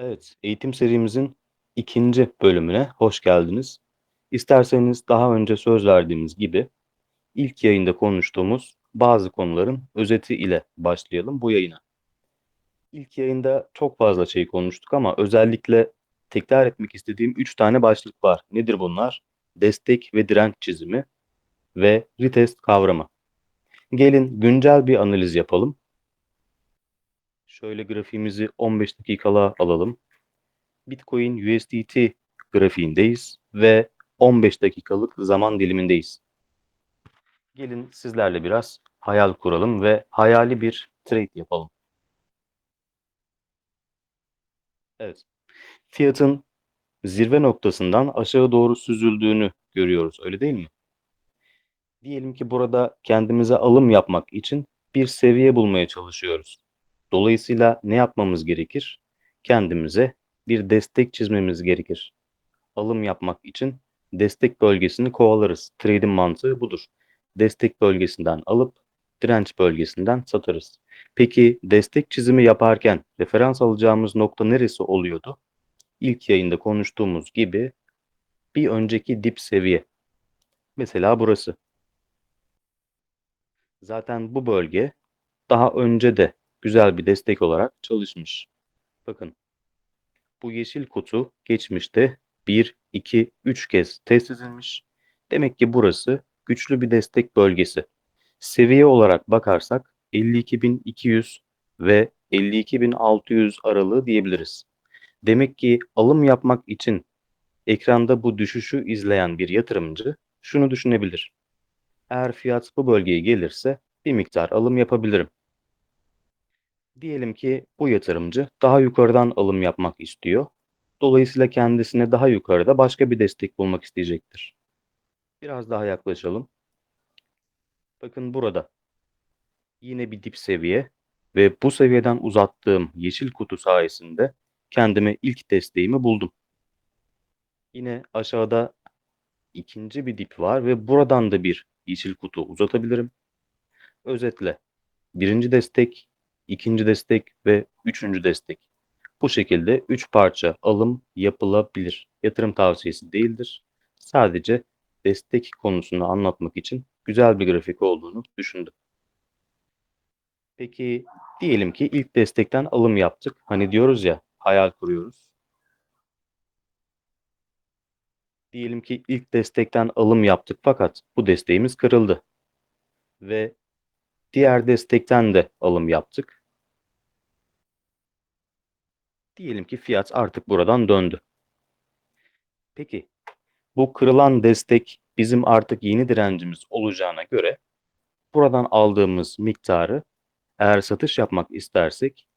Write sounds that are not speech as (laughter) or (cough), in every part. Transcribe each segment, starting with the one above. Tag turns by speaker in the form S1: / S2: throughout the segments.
S1: Evet, eğitim serimizin ikinci bölümüne hoş geldiniz. İsterseniz daha önce söz verdiğimiz gibi ilk yayında konuştuğumuz bazı konuların özeti ile başlayalım bu yayına. İlk yayında çok fazla şey konuştuk ama özellikle tekrar etmek istediğim 3 tane başlık var. Nedir bunlar? Destek ve direnç çizimi ve retest kavramı. Gelin güncel bir analiz yapalım. Şöyle grafiğimizi 15 dakikalığa alalım. Bitcoin USDT grafiğindeyiz ve 15 dakikalık zaman dilimindeyiz. Gelin sizlerle biraz hayal kuralım ve hayali bir trade yapalım. Evet. Fiyatın zirve noktasından aşağı doğru süzüldüğünü görüyoruz. Öyle değil mi? Diyelim ki burada kendimize alım yapmak için bir seviye bulmaya çalışıyoruz. Dolayısıyla ne yapmamız gerekir? Kendimize bir destek çizmemiz gerekir. Alım yapmak için destek bölgesini kovalarız. Trade'in mantığı budur. Destek bölgesinden alıp direnç bölgesinden satarız. Peki destek çizimi yaparken referans alacağımız nokta neresi oluyordu? İlk yayında konuştuğumuz gibi bir önceki dip seviye. Mesela burası. Zaten bu bölge daha önce de güzel bir destek olarak çalışmış. Bakın bu yeşil kutu geçmişte 1, 2, 3 kez test edilmiş. Demek ki burası güçlü bir destek bölgesi. Seviye olarak bakarsak 52.200 ve 52.600 aralığı diyebiliriz. Demek ki alım yapmak için ekranda bu düşüşü izleyen bir yatırımcı şunu düşünebilir. Eğer fiyat bu bölgeye gelirse bir miktar alım yapabilirim. Diyelim ki bu yatırımcı daha yukarıdan alım yapmak istiyor. Dolayısıyla kendisine daha yukarıda başka bir destek bulmak isteyecektir. Biraz daha yaklaşalım. Bakın burada yine bir dip seviye ve bu seviyeden uzattığım yeşil kutu sayesinde kendime ilk desteğimi buldum. Yine aşağıda ikinci bir dip var ve buradan da bir yeşil kutu uzatabilirim. Özetle birinci destek, ikinci destek ve üçüncü destek. Bu şekilde üç parça alım yapılabilir. Yatırım tavsiyesi değildir. Sadece destek konusunu anlatmak için güzel bir grafik olduğunu düşündüm. Peki diyelim ki ilk destekten alım yaptık. Hani diyoruz ya hayal kuruyoruz. Diyelim ki ilk destekten alım yaptık fakat bu desteğimiz kırıldı. Ve diğer destekten de alım yaptık. Diyelim ki fiyat artık buradan döndü. Peki bu kırılan destek bizim artık yeni direncimiz olacağına göre buradan aldığımız miktarı eğer satış yapmak istersek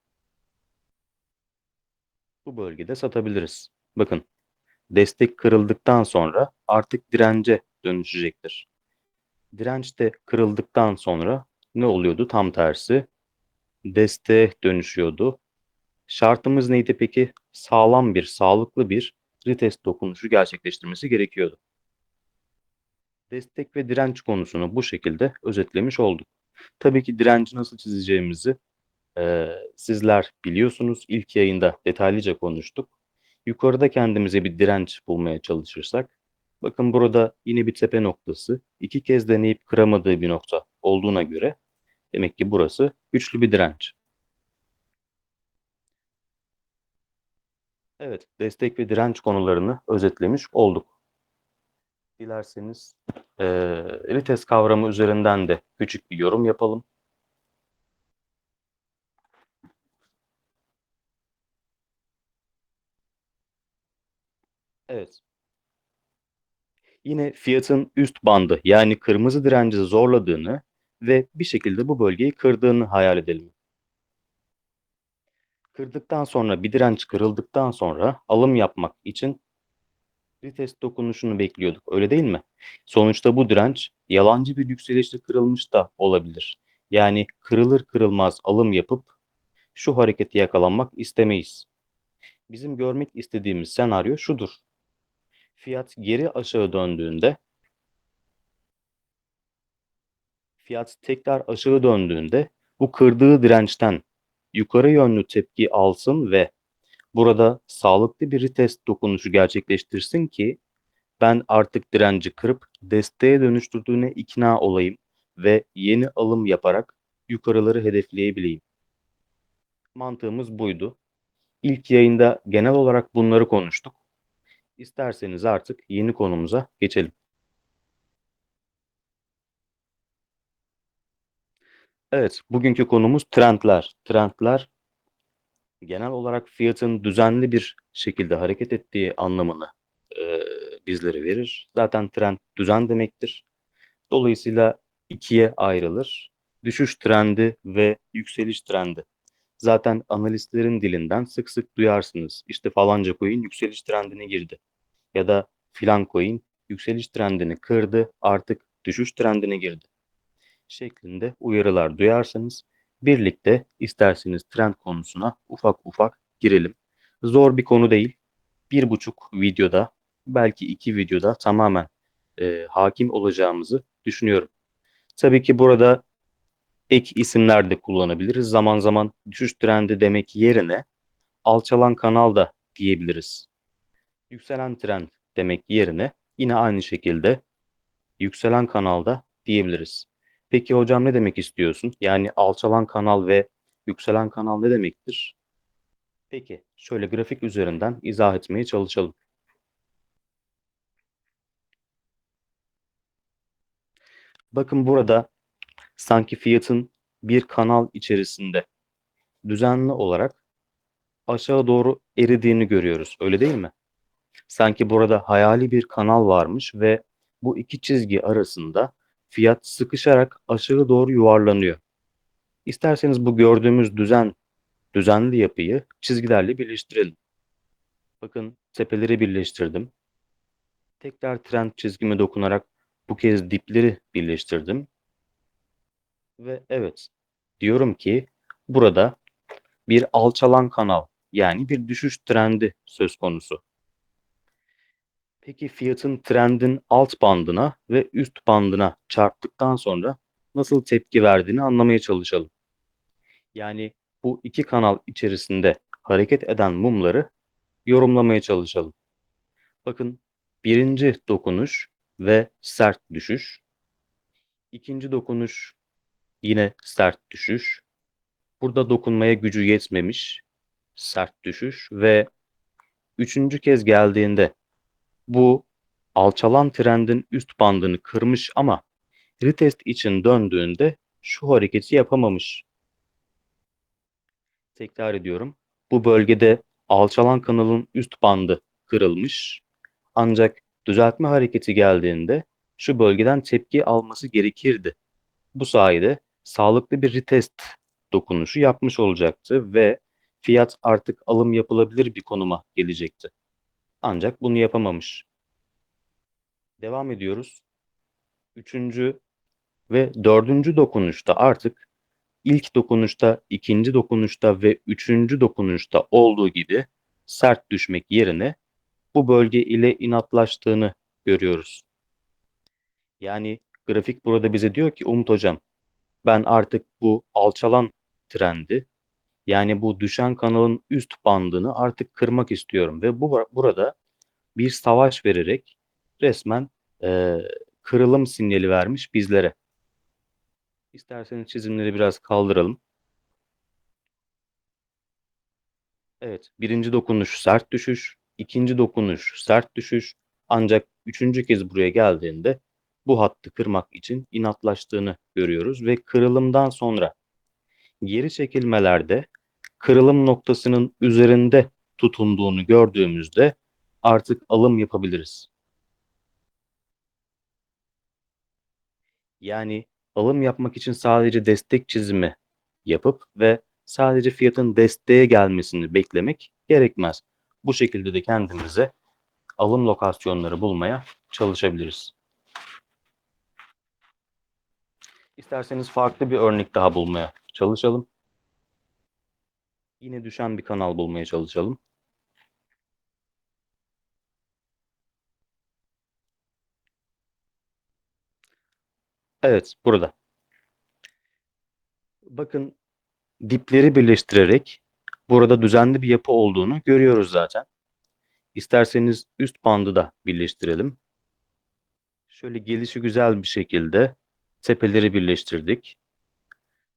S1: bu bölgede satabiliriz. Bakın destek kırıldıktan sonra artık dirence dönüşecektir. Direnç de kırıldıktan sonra ne oluyordu? Tam tersi desteğe dönüşüyordu. Şartımız neydi peki? Sağlam bir, sağlıklı bir retest dokunuşu gerçekleştirmesi gerekiyordu. Destek ve direnç konusunu bu şekilde özetlemiş olduk. Tabii ki direnci nasıl çizeceğimizi e, sizler biliyorsunuz. İlk yayında detaylıca konuştuk. Yukarıda kendimize bir direnç bulmaya çalışırsak, bakın burada yine bir tepe noktası, iki kez deneyip kıramadığı bir nokta olduğuna göre demek ki burası güçlü bir direnç. Evet, destek ve direnç konularını özetlemiş olduk. Dilerseniz e, retest kavramı üzerinden de küçük bir yorum yapalım. Evet. Yine fiyatın üst bandı yani kırmızı direnci zorladığını ve bir şekilde bu bölgeyi kırdığını hayal edelim. Kırdıktan sonra bir direnç kırıldıktan sonra alım yapmak için retest dokunuşunu bekliyorduk. Öyle değil mi? Sonuçta bu direnç yalancı bir yükselişle kırılmış da olabilir. Yani kırılır kırılmaz alım yapıp şu hareketi yakalanmak istemeyiz. Bizim görmek istediğimiz senaryo şudur. Fiyat geri aşağı döndüğünde fiyat tekrar aşağı döndüğünde bu kırdığı dirençten yukarı yönlü tepki alsın ve burada sağlıklı bir retest dokunuşu gerçekleştirsin ki ben artık direnci kırıp desteğe dönüştürdüğüne ikna olayım ve yeni alım yaparak yukarıları hedefleyebileyim. Mantığımız buydu. İlk yayında genel olarak bunları konuştuk. İsterseniz artık yeni konumuza geçelim. Evet, bugünkü konumuz trendler. Trendler genel olarak fiyatın düzenli bir şekilde hareket ettiği anlamını e, bizlere verir. Zaten trend düzen demektir. Dolayısıyla ikiye ayrılır. Düşüş trendi ve yükseliş trendi. Zaten analistlerin dilinden sık sık duyarsınız. İşte falanca coin yükseliş trendine girdi. Ya da filan coin yükseliş trendini kırdı artık düşüş trendine girdi. Şeklinde uyarılar duyarsanız birlikte isterseniz trend konusuna ufak ufak girelim. Zor bir konu değil. Bir buçuk videoda belki iki videoda tamamen e, hakim olacağımızı düşünüyorum. Tabii ki burada ek isimler de kullanabiliriz. Zaman zaman düşüş trendi demek yerine alçalan kanal da diyebiliriz. Yükselen trend demek yerine yine aynı şekilde yükselen kanalda diyebiliriz. Peki hocam ne demek istiyorsun? Yani alçalan kanal ve yükselen kanal ne demektir? Peki şöyle grafik üzerinden izah etmeye çalışalım. Bakın burada sanki fiyatın bir kanal içerisinde düzenli olarak aşağı doğru eridiğini görüyoruz. Öyle değil mi? Sanki burada hayali bir kanal varmış ve bu iki çizgi arasında fiyat sıkışarak aşağı doğru yuvarlanıyor. İsterseniz bu gördüğümüz düzen, düzenli yapıyı çizgilerle birleştirelim. Bakın tepeleri birleştirdim. Tekrar trend çizgime dokunarak bu kez dipleri birleştirdim. Ve evet diyorum ki burada bir alçalan kanal yani bir düşüş trendi söz konusu. Peki fiyatın trendin alt bandına ve üst bandına çarptıktan sonra nasıl tepki verdiğini anlamaya çalışalım. Yani bu iki kanal içerisinde hareket eden mumları yorumlamaya çalışalım. Bakın birinci dokunuş ve sert düşüş. İkinci dokunuş yine sert düşüş. Burada dokunmaya gücü yetmemiş sert düşüş ve üçüncü kez geldiğinde bu alçalan trendin üst bandını kırmış ama retest için döndüğünde şu hareketi yapamamış. Tekrar ediyorum. Bu bölgede alçalan kanalın üst bandı kırılmış. Ancak düzeltme hareketi geldiğinde şu bölgeden tepki alması gerekirdi. Bu sayede sağlıklı bir retest dokunuşu yapmış olacaktı ve fiyat artık alım yapılabilir bir konuma gelecekti. Ancak bunu yapamamış. Devam ediyoruz. Üçüncü ve dördüncü dokunuşta artık ilk dokunuşta, ikinci dokunuşta ve üçüncü dokunuşta olduğu gibi sert düşmek yerine bu bölge ile inatlaştığını görüyoruz. Yani grafik burada bize diyor ki Umut Hocam ben artık bu alçalan trendi yani bu düşen kanalın üst bandını artık kırmak istiyorum ve bu burada bir savaş vererek resmen e, kırılım sinyali vermiş bizlere. İsterseniz çizimleri biraz kaldıralım. Evet, birinci dokunuş sert düşüş, ikinci dokunuş sert düşüş. Ancak üçüncü kez buraya geldiğinde bu hattı kırmak için inatlaştığını görüyoruz ve kırılımdan sonra geri çekilmelerde kırılım noktasının üzerinde tutunduğunu gördüğümüzde artık alım yapabiliriz. Yani alım yapmak için sadece destek çizimi yapıp ve sadece fiyatın desteğe gelmesini beklemek gerekmez. Bu şekilde de kendimize alım lokasyonları bulmaya çalışabiliriz. İsterseniz farklı bir örnek daha bulmaya çalışalım. Yine düşen bir kanal bulmaya çalışalım. Evet, burada. Bakın dipleri birleştirerek burada düzenli bir yapı olduğunu görüyoruz zaten. İsterseniz üst bandı da birleştirelim. Şöyle gelişi güzel bir şekilde tepeleri birleştirdik.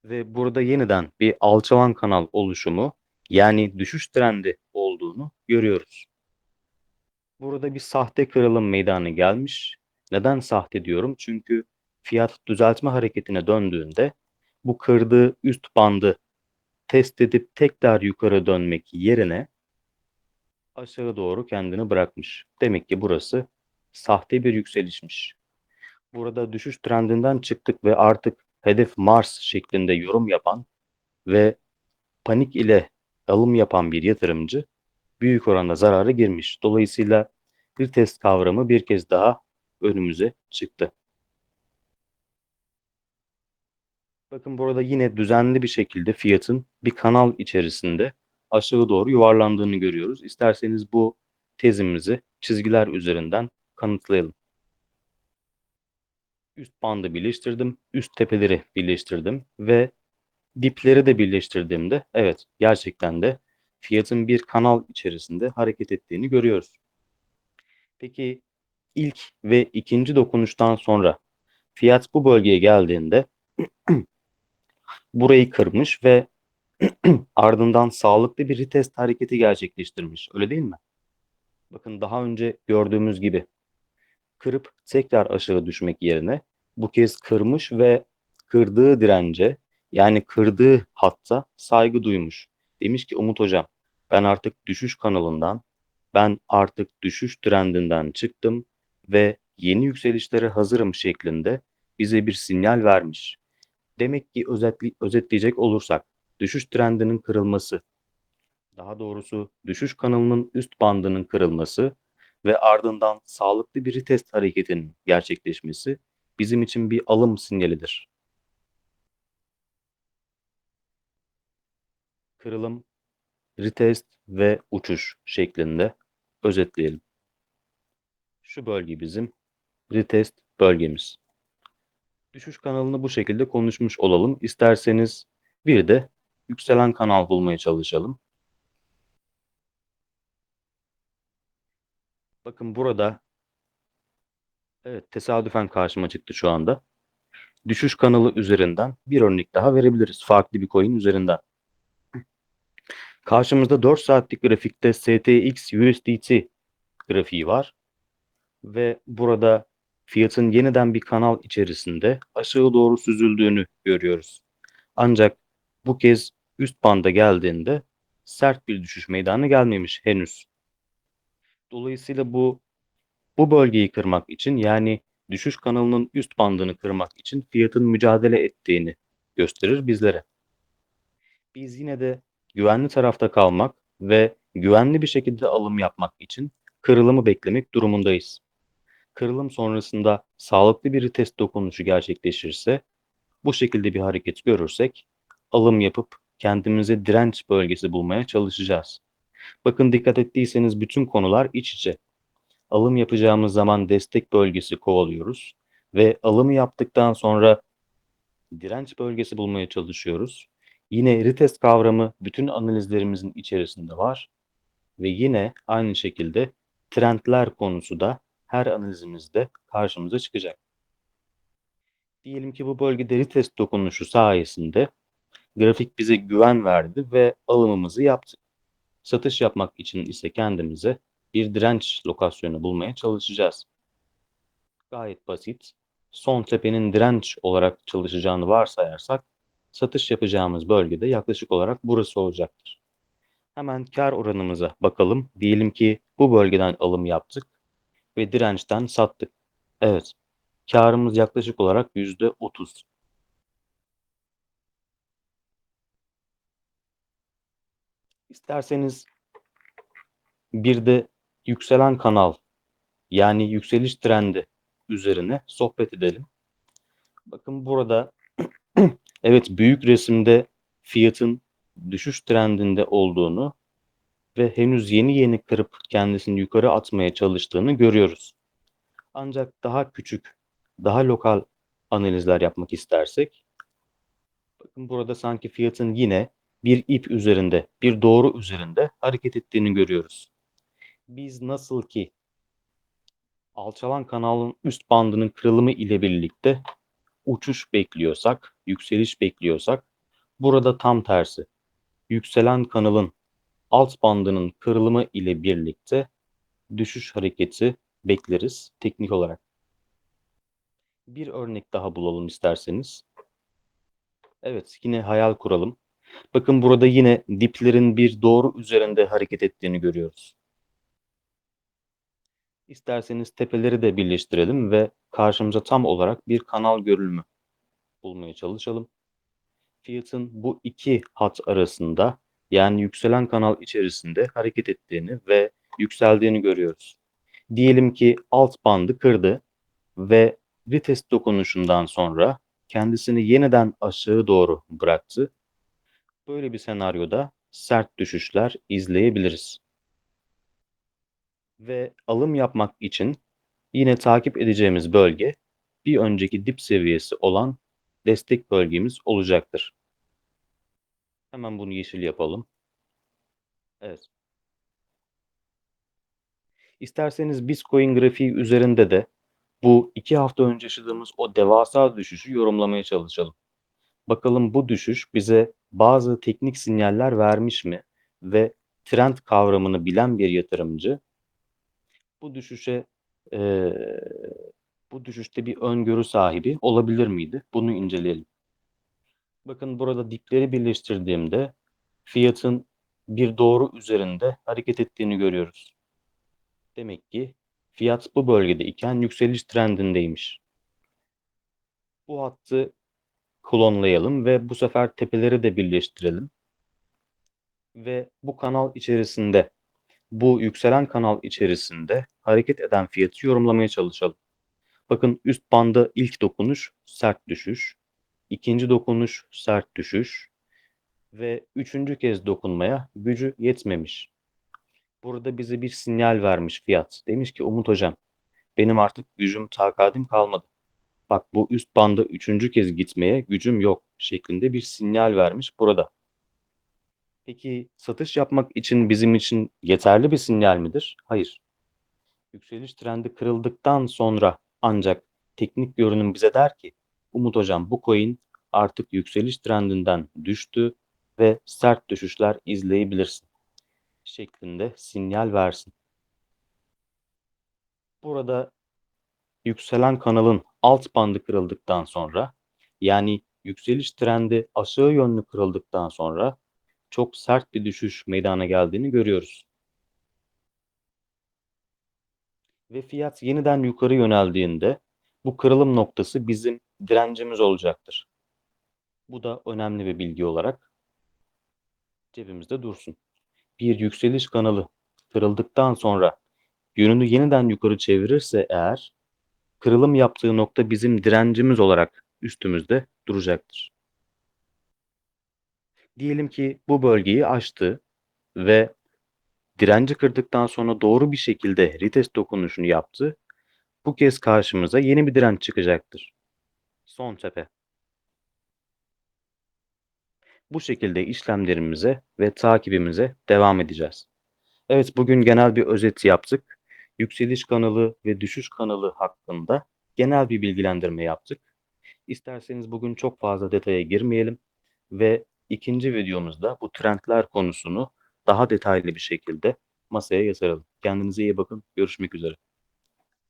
S1: Ve burada yeniden bir alçalan kanal oluşumu yani düşüş trendi olduğunu görüyoruz. Burada bir sahte kırılım meydana gelmiş. Neden sahte diyorum? Çünkü fiyat düzeltme hareketine döndüğünde bu kırdığı üst bandı test edip tekrar yukarı dönmek yerine aşağı doğru kendini bırakmış. Demek ki burası sahte bir yükselişmiş. Burada düşüş trendinden çıktık ve artık hedef Mars şeklinde yorum yapan ve panik ile alım yapan bir yatırımcı büyük oranda zararı girmiş. Dolayısıyla bir test kavramı bir kez daha önümüze çıktı. Bakın burada yine düzenli bir şekilde fiyatın bir kanal içerisinde aşağı doğru yuvarlandığını görüyoruz. İsterseniz bu tezimizi çizgiler üzerinden kanıtlayalım. Üst bandı birleştirdim, üst tepeleri birleştirdim ve dipleri de birleştirdiğimde evet gerçekten de fiyatın bir kanal içerisinde hareket ettiğini görüyoruz. Peki ilk ve ikinci dokunuştan sonra fiyat bu bölgeye geldiğinde (clears throat) burayı kırmış ve (clears throat) ardından sağlıklı bir retest hareketi gerçekleştirmiş. Öyle değil mi? Bakın daha önce gördüğümüz gibi kırıp tekrar aşağı düşmek yerine bu kez kırmış ve kırdığı dirence yani kırdığı hatta saygı duymuş. Demiş ki Umut Hocam ben artık düşüş kanalından ben artık düşüş trendinden çıktım ve yeni yükselişlere hazırım şeklinde bize bir sinyal vermiş. Demek ki özetli, özetleyecek olursak düşüş trendinin kırılması, daha doğrusu düşüş kanalının üst bandının kırılması ve ardından sağlıklı bir retest hareketinin gerçekleşmesi bizim için bir alım sinyalidir. Kırılım, retest ve uçuş şeklinde özetleyelim. Şu bölge bizim retest bölgemiz. Düşüş kanalını bu şekilde konuşmuş olalım. İsterseniz bir de yükselen kanal bulmaya çalışalım. Bakın burada evet tesadüfen karşıma çıktı şu anda. Düşüş kanalı üzerinden bir örnek daha verebiliriz. Farklı bir coin üzerinden. Karşımızda 4 saatlik grafikte STX USDT grafiği var. Ve burada fiyatın yeniden bir kanal içerisinde aşağı doğru süzüldüğünü görüyoruz. Ancak bu kez üst banda geldiğinde sert bir düşüş meydana gelmemiş henüz. Dolayısıyla bu bu bölgeyi kırmak için yani düşüş kanalının üst bandını kırmak için fiyatın mücadele ettiğini gösterir bizlere. Biz yine de güvenli tarafta kalmak ve güvenli bir şekilde alım yapmak için kırılımı beklemek durumundayız. Kırılım sonrasında sağlıklı bir test dokunuşu gerçekleşirse bu şekilde bir hareket görürsek alım yapıp kendimize direnç bölgesi bulmaya çalışacağız. Bakın dikkat ettiyseniz bütün konular iç içe. Alım yapacağımız zaman destek bölgesi kovalıyoruz ve alımı yaptıktan sonra direnç bölgesi bulmaya çalışıyoruz. Yine retest kavramı bütün analizlerimizin içerisinde var ve yine aynı şekilde trendler konusu da her analizimizde karşımıza çıkacak. Diyelim ki bu bölgede retest dokunuşu sayesinde grafik bize güven verdi ve alımımızı yaptık. Satış yapmak için ise kendimize bir direnç lokasyonu bulmaya çalışacağız. Gayet basit. Son tepenin direnç olarak çalışacağını varsayarsak satış yapacağımız bölgede yaklaşık olarak burası olacaktır. Hemen kar oranımıza bakalım. Diyelim ki bu bölgeden alım yaptık ve dirençten sattık. Evet. Karımız yaklaşık olarak %30. İsterseniz bir de yükselen kanal yani yükseliş trendi üzerine sohbet edelim. Bakın burada (clears throat) evet büyük resimde fiyatın düşüş trendinde olduğunu ve henüz yeni yeni kırıp kendisini yukarı atmaya çalıştığını görüyoruz. Ancak daha küçük, daha lokal analizler yapmak istersek bakın burada sanki fiyatın yine bir ip üzerinde, bir doğru üzerinde hareket ettiğini görüyoruz. Biz nasıl ki alçalan kanalın üst bandının kırılımı ile birlikte uçuş bekliyorsak, yükseliş bekliyorsak burada tam tersi. Yükselen kanalın alt bandının kırılımı ile birlikte düşüş hareketi bekleriz teknik olarak. Bir örnek daha bulalım isterseniz. Evet, yine hayal kuralım. Bakın burada yine diplerin bir doğru üzerinde hareket ettiğini görüyoruz. İsterseniz tepeleri de birleştirelim ve karşımıza tam olarak bir kanal görülümü bulmaya çalışalım. Fiyatın bu iki hat arasında yani yükselen kanal içerisinde hareket ettiğini ve yükseldiğini görüyoruz. Diyelim ki alt bandı kırdı ve retest dokunuşundan sonra kendisini yeniden aşağı doğru bıraktı. Böyle bir senaryoda sert düşüşler izleyebiliriz. Ve alım yapmak için yine takip edeceğimiz bölge bir önceki dip seviyesi olan destek bölgemiz olacaktır. Hemen bunu yeşil yapalım. Evet. İsterseniz Bitcoin grafiği üzerinde de bu iki hafta önce yaşadığımız o devasa düşüşü yorumlamaya çalışalım. Bakalım bu düşüş bize bazı teknik sinyaller vermiş mi ve trend kavramını bilen bir yatırımcı bu düşüşe e, bu düşüşte bir öngörü sahibi olabilir miydi? Bunu inceleyelim. Bakın burada dipleri birleştirdiğimde fiyatın bir doğru üzerinde hareket ettiğini görüyoruz. Demek ki fiyat bu bölgede iken yükseliş trendindeymiş. Bu hattı klonlayalım ve bu sefer tepeleri de birleştirelim. Ve bu kanal içerisinde, bu yükselen kanal içerisinde hareket eden fiyatı yorumlamaya çalışalım. Bakın üst banda ilk dokunuş sert düşüş, ikinci dokunuş sert düşüş ve üçüncü kez dokunmaya gücü yetmemiş. Burada bize bir sinyal vermiş fiyat. Demiş ki Umut hocam benim artık gücüm takatim kalmadı. Bak bu üst banda üçüncü kez gitmeye gücüm yok şeklinde bir sinyal vermiş burada. Peki satış yapmak için bizim için yeterli bir sinyal midir? Hayır. Yükseliş trendi kırıldıktan sonra ancak teknik görünüm bize der ki Umut hocam bu coin artık yükseliş trendinden düştü ve sert düşüşler izleyebilirsin şeklinde sinyal versin. Burada yükselen kanalın alt bandı kırıldıktan sonra yani yükseliş trendi aşağı yönlü kırıldıktan sonra çok sert bir düşüş meydana geldiğini görüyoruz. Ve fiyat yeniden yukarı yöneldiğinde bu kırılım noktası bizim direncimiz olacaktır. Bu da önemli bir bilgi olarak cebimizde dursun. Bir yükseliş kanalı kırıldıktan sonra yönünü yeniden yukarı çevirirse eğer kırılım yaptığı nokta bizim direncimiz olarak üstümüzde duracaktır. Diyelim ki bu bölgeyi aştı ve direnci kırdıktan sonra doğru bir şekilde retest dokunuşunu yaptı. Bu kez karşımıza yeni bir direnç çıkacaktır. Son tepe. Bu şekilde işlemlerimize ve takibimize devam edeceğiz. Evet bugün genel bir özet yaptık. Yükseliş kanalı ve düşüş kanalı hakkında genel bir bilgilendirme yaptık. İsterseniz bugün çok fazla detaya girmeyelim ve ikinci videomuzda bu trendler konusunu daha detaylı bir şekilde masaya yatıralım. Kendinize iyi bakın. Görüşmek üzere.